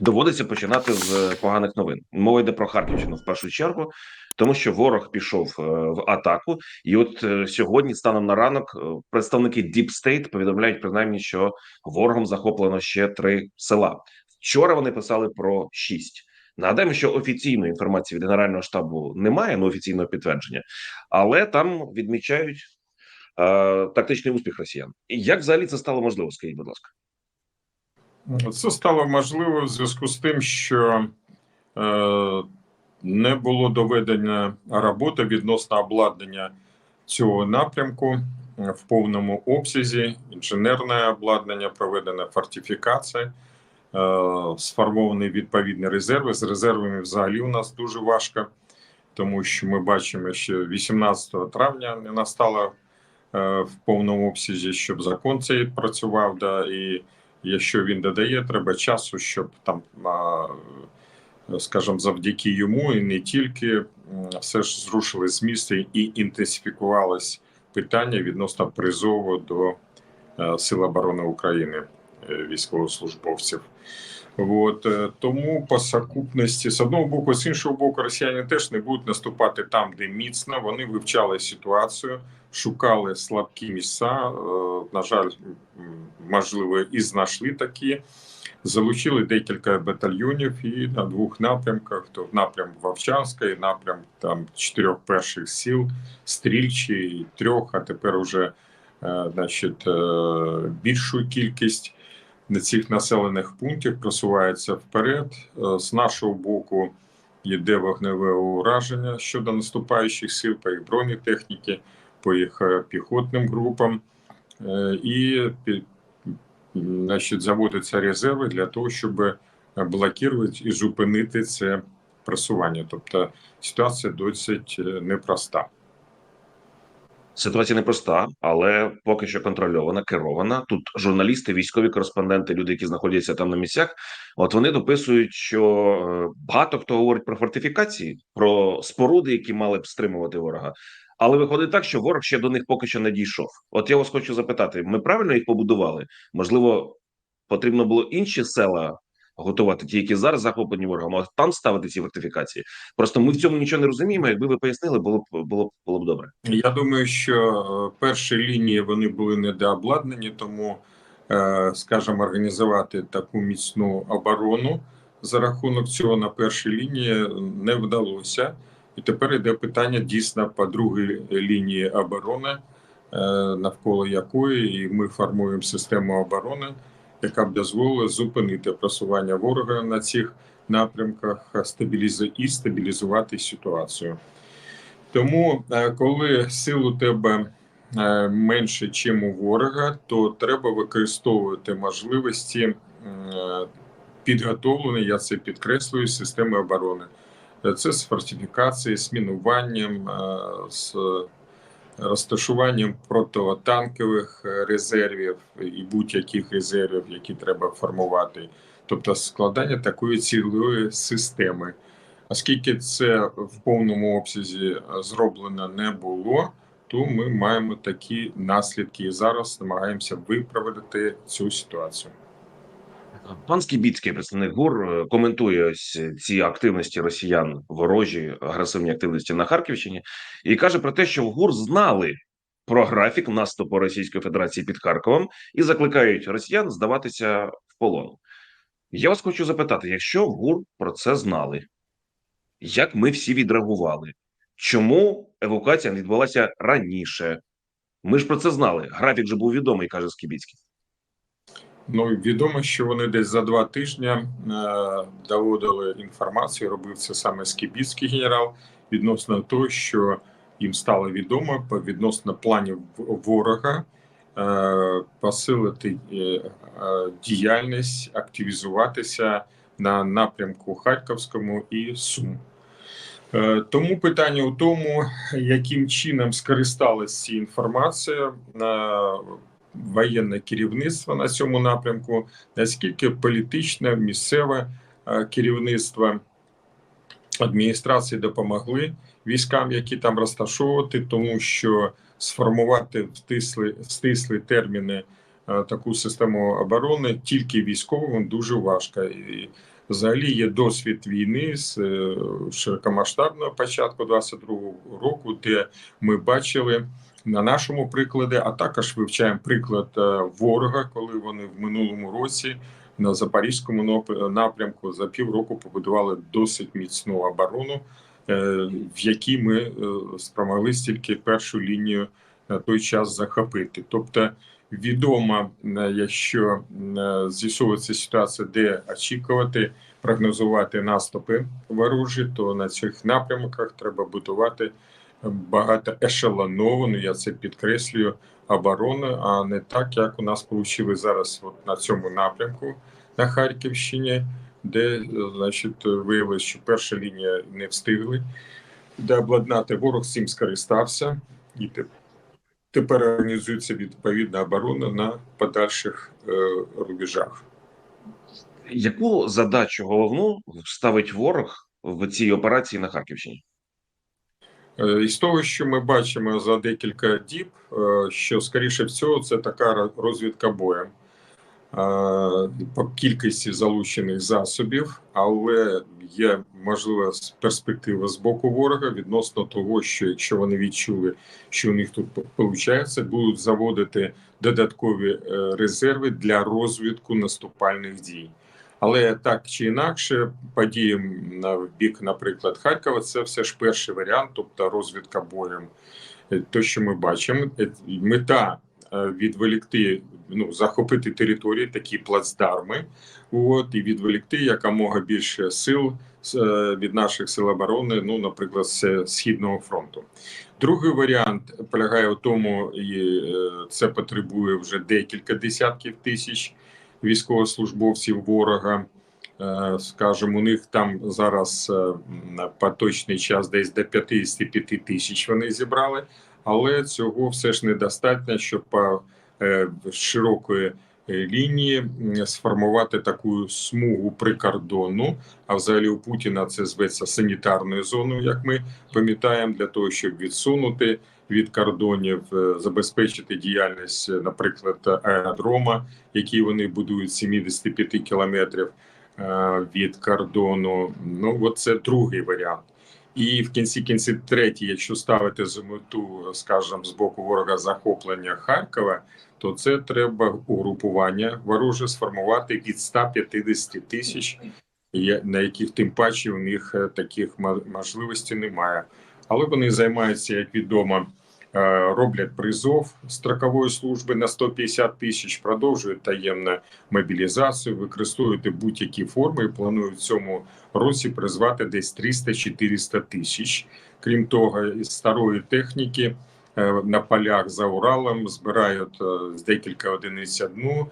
Доводиться починати з поганих новин. Мова йде про Харківщину в першу чергу, тому що ворог пішов е, в атаку, і от е, сьогодні, станом на ранок, е, представники Deep State повідомляють принаймні, що ворогом захоплено ще три села. Вчора вони писали про шість. Нагадаємо, що офіційної інформації від генерального штабу немає, ну офіційного підтвердження, але там відмічають е, тактичний успіх росіян. Як взагалі це стало можливо? Скажіть, будь ласка. Це стало можливо в зв'язку з тим, що е, не було доведення роботи відносно обладнання цього напрямку в повному обсязі. Інженерне обладнання, проведена фортифікація, е, сформовані відповідні резерви. З резервами взагалі у нас дуже важко, тому що ми бачимо, що 18 травня не настало е, в повному обсязі, щоб закон цей працював. Да, і Якщо він додає, треба часу, щоб там, скажімо, завдяки йому, і не тільки все ж зрушили з місця і інтенсифікувалось питання відносно призову до е, Сил оборони України військовослужбовців. От е, тому по сукупності з одного боку, з іншого боку, росіяни теж не будуть наступати там, де міцно. Вони вивчали ситуацію, шукали слабкі місця. Е, на жаль, можливо, і знайшли такі. Залучили декілька батальйонів і на двох напрямках: то напрям Вовчанська, і напрям там чотирьох перших сіл, стрільчі трьох, а тепер уже е, значить, більшу кількість цих населених пунктів просувається вперед. Е, з нашого боку йде вогневе ураження щодо наступаючих сил по їх бронетехніки, по їх е, піхотним групам, е, і значить, заводяться резерви для того, щоб блокувати і зупинити це просування. Тобто ситуація досить непроста. Ситуація непроста, але поки що контрольована, керована. Тут журналісти, військові кореспонденти, люди, які знаходяться там на місцях, от вони дописують, що е, багато хто говорить про фортифікації, про споруди, які мали б стримувати ворога. Але виходить так, що ворог ще до них поки що не дійшов. От я вас хочу запитати: ми правильно їх побудували? Можливо, потрібно було інші села готувати ті, які зараз захоплені ворогом, а там ставити ці фортифікації. Просто ми в цьому нічого не розуміємо. Якби ви пояснили, було б було б було б добре. Я думаю, що е, перші лінії вони були недообладнані, тому е, скажімо, організувати таку міцну оборону за рахунок цього на першій лінії не вдалося. І тепер йде питання дійсно по другій лінії оборони, е, навколо якої ми формуємо систему оборони яка б дозволила зупинити просування ворога на цих напрямках, і стабілізувати ситуацію. Тому, е, коли сил у тебе е, менше, ніж у ворога, то треба використовувати можливості е, підготовлені, я це підкреслюю, системи оборони. Це з фортифікацією, з мінуванням, з розташуванням протитанкових е, резервів і будь-яких резервів, які треба формувати, тобто складання такої цілої системи. Оскільки це в повному обсязі е, зроблено не було, то ми маємо такі наслідки і зараз намагаємося виправити цю ситуацію. Пан Скібіцький, представник ГУР, е, коментує ось ці активності росіян, ворожі агресивні активності на Харківщині, і каже про те, що в ГУР знали про графік наступу Російської Федерації під Харковом і закликають росіян здаватися в полон. Я вас хочу запитати: якщо в ГУР про це знали, як ми всі відреагували? Чому евакуація відбулася раніше? Ми ж про це знали. Графік же був відомий, каже Скібіцький. Ну відомо, що вони десь за два тижні е, доводили інформацію. Робив це саме Скібіцький генерал відносно того, що їм стало відомо відносно планів ворога е, посилити е, е, діяльність, активізуватися на напрямку Харківському і Сум. Е, тому питання у тому, яким чином скористалися ці інформацією воєнне керівництво на цьому напрямку, наскільки політичне місцеве е, керівництво адміністрації допомогли військам, які там розташовувати, тому що сформувати в стислі, в стислі терміни е, таку систему оборони тільки військовим дуже важко. І взагалі є досвід війни з е, широкомасштабного початку 22-го року, де ми бачили на нашому прикладі, а також вивчаємо приклад е, ворога, коли вони в минулому році на запорізькому нап- напрямку за півроку побудували досить міцну оборону, е, в якій ми е, спромоглися тільки першу лінію на той час захопити. Тобто відомо, якщо з'ясовується ситуація, де очікувати, прогнозувати наступи ворожі, то на цих напрямках треба будувати багато ешелоновану, я це підкреслюю, оборону, а не так, як у нас вийшло зараз от на цьому напрямку на Харківщині, де значить, виявилось, що перша лінія не встигли де обладнати. Ворог цим скористався і тепер організується відповідна оборона на подальших е, рубежах. Яку задачу головну ставить ворог в цій операції на Харківщині? Е, Із того, що ми бачимо за декілька діб, е, що скоріше всього це така розвідка боєм Е, по кількості залучених засобів, але є можлива перспектива з боку ворога відносно того, що якщо вони відчули, що у них тут виходить, будуть заводити додаткові резерви для розвідку наступальних дій. Але так чи інакше, події на бік, наприклад, Харкова, це все ж перший варіант, тобто розвідка боєм. Е, То, що ми бачимо, е, мета е, відволікти, ну захопити території, такі плацдарми, от і відволікти якомога більше сил від наших сил оборони, ну, наприклад, з східного фронту. Другий варіант полягає в тому, і це потребує вже декілька десятків тисяч військовослужбовців ворога. Е, Скажімо, у них там зараз е, на поточний час десь до 55 тисяч вони зібрали, але цього все ж недостатньо, щоб по е, широкої е, лінії сформувати таку смугу прикордонну. А взагалі у Путіна це зветься санітарною зоною, як ми пам'ятаємо, для того, щоб відсунути від кордонів, е, забезпечити діяльність, е, наприклад, аеродрома, який вони будують з 75 кілометрів е, від кордону. Ну, от це другий варіант. І в кінці кінці третій, якщо ставити за мету, скажімо, з боку ворога захоплення Харкова, то це треба угрупування вороже сформувати від 150 тисяч, на яких тим паче у них таких можливостей немає. Але вони займаються, як відомо, роблять призов строкової служби на 150 тисяч, продовжують таємну мобілізацію, використовують будь-які форми і планують в цьому році призвати десь 300-400 тисяч. Крім того, із старої техніки е, на полях за Уралом збирають е, з декілька одиниць одну,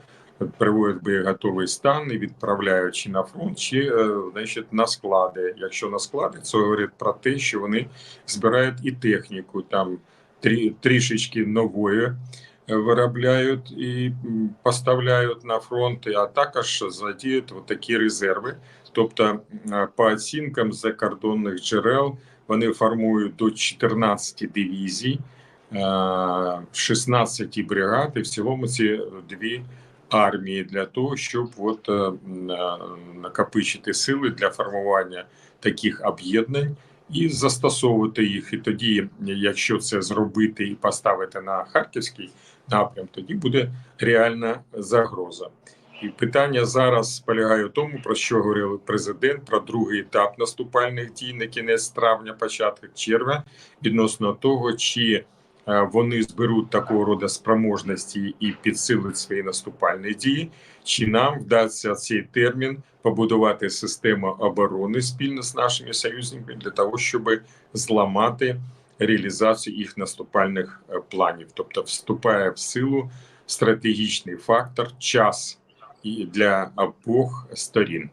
приводять боєготовий стан і відправляють чи на фронт, чи е, значить, на склади. Якщо на склади, це говорить про те, що вони збирають і техніку там трі, трішечки нової е, виробляють і поставляють на фронт, а також задіють такі резерви. Тобто, е, по оцінкам закордонних джерел, вони формують до 14 дивізій, е, 16 бригад, і в цілому ці дві армії для того, щоб от, е, е, накопичити сили для формування таких об'єднань і застосовувати їх. І тоді, якщо це зробити і поставити на харківський напрям, тоді буде реальна загроза. І питання зараз полягає в тому, про що говорив президент, про другий етап наступальних дій на кінець травня, початок червня, відносно того, чи вони зберуть такого роду спроможності і підсилять свої наступальні дії, чи нам вдасться цей термін побудувати систему оборони спільно з нашими союзниками для того, щоб зламати реалізацію їх наступальних е, планів, тобто вступає в силу стратегічний фактор час і для обох сторін.